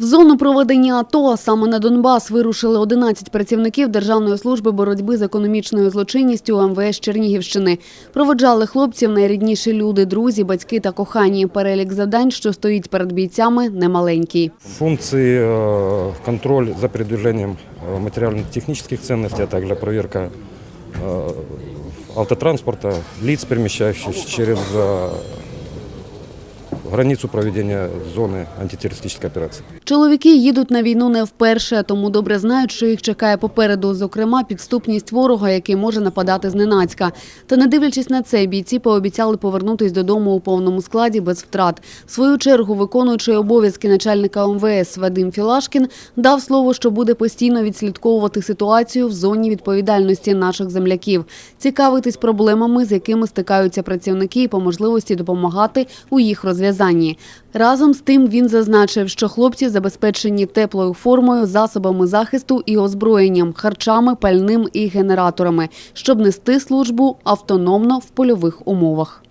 В зону проведення АТО, а саме на Донбас, вирушили 11 працівників Державної служби боротьби з економічною злочинністю МВС Чернігівщини. Проведжали хлопців найрідніші люди, друзі, батьки та кохані. Перелік завдань, що стоїть перед бійцями, немаленький. Функции э, контроль за передвижением э, материально-технических ценностей, а также проверка э, автотранспорта, лиц, перемещающихся через границу проведения зоны антитеррористической операции. Чоловіки їдуть на війну не вперше, тому добре знають, що їх чекає попереду, зокрема, підступність ворога, який може нападати зненацька. Та не дивлячись на це, бійці пообіцяли повернутись додому у повному складі без втрат. В свою чергу, виконуючий обов'язки начальника МВС Вадим Філашкін дав слово, що буде постійно відслідковувати ситуацію в зоні відповідальності наших земляків, цікавитись проблемами, з якими стикаються працівники, і по можливості допомагати у їх розв'язанні. Разом з тим він зазначив, що хлопці забезпечені теплою формою, засобами захисту і озброєнням, харчами, пальним і генераторами, щоб нести службу автономно в польових умовах.